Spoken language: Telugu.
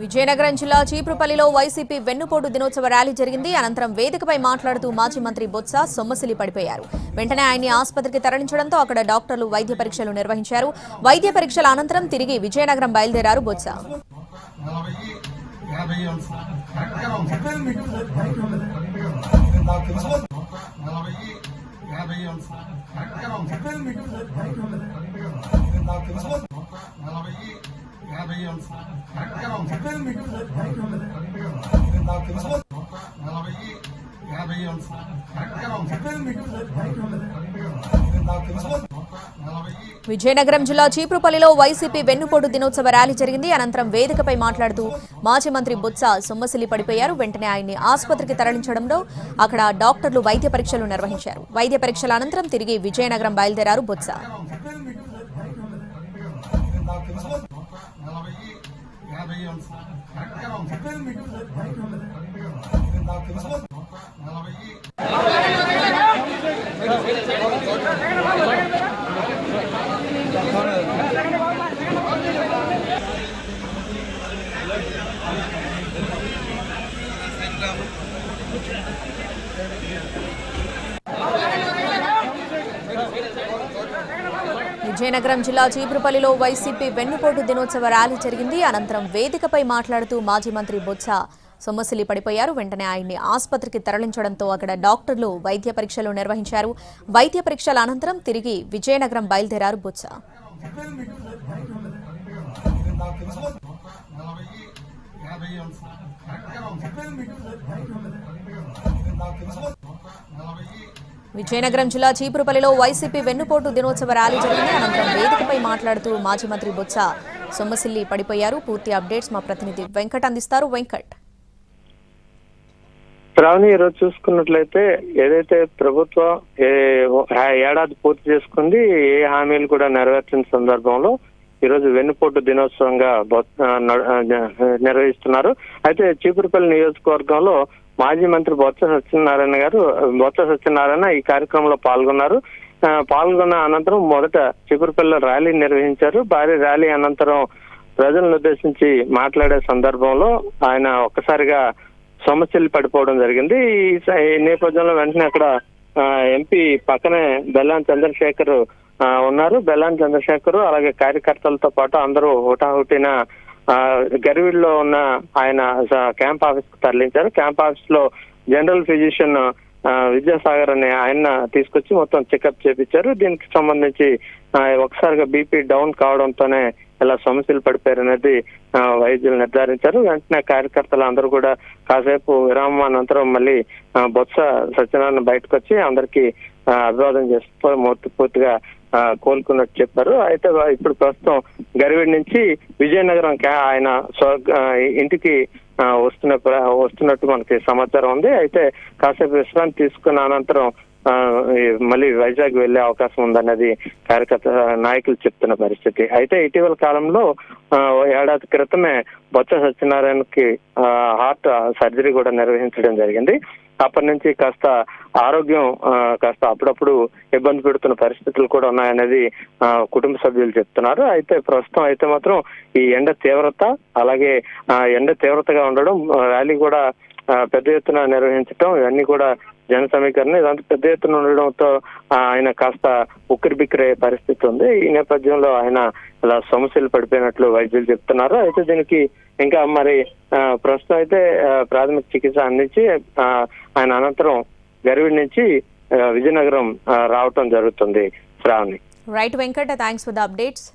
విజయనగరం జిల్లా చీపురుపల్లిలో వైసీపీ వెన్నుపోటు దినోత్సవ ర్యాలీ జరిగింది. అనంతరం వేదికపై మాట్లాడుతూ మాజీ మంత్రి బొత్స సొమ్మసిలి పడిపోయారు. వెంటనే ఆయన్ని ఆసుపత్రికి తరలించడంతో అక్కడ డాక్టర్లు వైద్య పరీక్షలు నిర్వహించారు. వైద్య పరీక్షల అనంతరం తిరిగి విజయనగరం బయలుదేరారు బొత్స. నలభై యాభై నలభై విజయనగరం జిల్లా చీపురుపల్లిలో వైసీపీ వెన్నుపోటు దినోత్సవ ర్యాలీ జరిగింది. అనంతరం వేదికపై మాట్లాడుతూ మాజీ మంత్రి బొత్స సొమ్మసిల్లి పడిపోయారు. వెంటనే ఆయన్ని ఆసుపత్రికి తరలించడంలో అక్కడ డాక్టర్లు వైద్య పరీక్షలు నిర్వహించారు. వైద్య పరీక్షల అనంతరం తిరిగి విజయనగరం బయలుదేరారు బొత్స. నలభై యాభై అంశాలు కరెక్ట్గా ఉంది. నలభై విజయనగరం జిల్లా చీపురుపల్లిలో వైసీపీ వెన్నుపోటు దినోత్సవ ర్యాలీ జరిగింది అనంతరం వేదికపై మాట్లాడుతూ మాజీ మంత్రి బొత్స సొమ్మసిల్లి పడిపోయారు వెంటనే ఆయన్ని ఆసుపత్రికి తరలించడంతో అక్కడ డాక్టర్లు వైద్య పరీక్షలు నిర్వహించారు వైద్య పరీక్షల అనంతరం తిరిగి విజయనగరం బయలుదేరారు బొత్స నలభై విజయనగరం జిల్లా చీపురుపల్లిలో వైసీపీ వెన్నుపోటు దినోత్సవ ర్యాలీ జరిగింది. అనంతరం వేదికపై మాట్లాడుతూ మాజీ మంత్రి బొత్స సొమ్మసిల్లి పడిపోయారు. పూర్తి అప్డేట్స్ మా ప్రతినిధి వెంకట్ అందిస్తారు. వెంకట్. శ్రావణి ఈరోజు చూసుకున్నట్లయితే ఏదైతే ప్రభుత్వం ఏడాది పూర్తి చేసుకుంది ఏ హామీలు కూడా నెరవేర్చిన సందర్భంలో ఈరోజు వెన్నుపోటు దినోత్సవంగా నిర్వహిస్తున్నారు. అయితే చీపురుపల్లి నియోజకవర్గంలో మాజీ మంత్రి బొత్స సత్యనారాయణ గారు బొత్స సత్యనారాయణ ఈ కార్యక్రమంలో పాల్గొన్నారు. పాల్గొన్న అనంతరం మొదట చీపురుపల్లిలో ర్యాలీ నిర్వహించారు. భారీ ర్యాలీ అనంతరం ప్రజలను ఉద్దేశించి మాట్లాడే సందర్భంలో ఆయన ఒక్కసారిగా సమస్యలు పడిపోవడం జరిగింది. ఈ నేపథ్యంలో వెంటనే అక్కడ ఆ, ఎంపీ పక్కనే బెల్లాన్ చంద్రశేఖర్ ఆ, ఉన్నారు. బెల్లాన్ చంద్రశేఖర్ అలాగే కార్యకర్తలతో పాటు అందరూ హుటాహుటిన ఆ, ఉన్న ఆయన క్యాంప్ ఆఫీస్కు తరలించారు. క్యాంప్ ఆఫీస్లో జనరల్ ఫిజిషియన్ విద్యాసాగర్ అనే ఆయన తీసుకొచ్చి మొత్తం చెకప్ చేపించారు దీనికి సంబంధించి ఒకసారిగా బీపీ డౌన్ కావడంతోనే ఇలా సమస్యలు పడిపోయారు అనేది ఆ, వైద్యులు నిర్ధారించారు. వెంటనే కార్యకర్తలు అందరూ కూడా కాసేపు విరామం అనంతరం మళ్ళీ బొత్స సత్యనారాయణ బయటకు వచ్చి అందరికి అభివాదం చేస్తూ పూర్తిగా కోలుకున్నట్టు చెప్పారు. అయితే ఇప్పుడు ప్రస్తుతం గరివిడి నుంచి విజయనగరం ఆయన స్వ- ఇంటికి వస్తున్న వస్తున్నట్టు మనకి సమాచారం ఉంది. అయితే కాసేపు విశ్రాంతి తీసుకున్న అనంతరం ఆ, మళ్ళీ వైజాగ్ వెళ్ళే అవకాశం ఉందన్నది కార్యకర్త నాయకులు చెప్తున్న పరిస్థితి. అయితే ఇటీవల కాలంలో ఏడాది క్రితమే బొత్స సత్యనారాయణకి ఆ, హార్ట్ సర్జరీ కూడా నిర్వహించడం జరిగింది. అప్పటి నుంచి కాస్త ఆరోగ్యం కాస్త అప్పుడప్పుడు ఇబ్బంది పెడుతున్న పరిస్థితులు కూడా ఉన్నాయనేది ఆ, కుటుంబ సభ్యులు చెప్తున్నారు. అయితే ప్రస్తుతం అయితే మాత్రం ఈ ఎండ తీవ్రత అలాగే ఆ, ఎండ తీవ్రతగా ఉండడం ర్యాలీ కూడా పెద్ద ఎత్తున నిర్వహించడం ఇవన్నీ కూడా జన సమీకరణ ఇదంతా పెద్ద ఎత్తున ఉండడంతో ఆయన కాస్త ఉక్కిరి బిక్కిరే పరిస్థితి ఉంది. ఈ నేపథ్యంలో ఆయన ఇలా సమస్యలు పడిపోయినట్లు వైద్యులు చెప్తున్నారు. అయితే దీనికి ఇంకా మరి ప్రస్తుతం అయితే ప్రాథమిక చికిత్స అందించి ఆయన అనంతరం గరివిడి నుంచి విజయనగరం రావటం జరుగుతుంది Sravani. Right Venkata thanks for the updates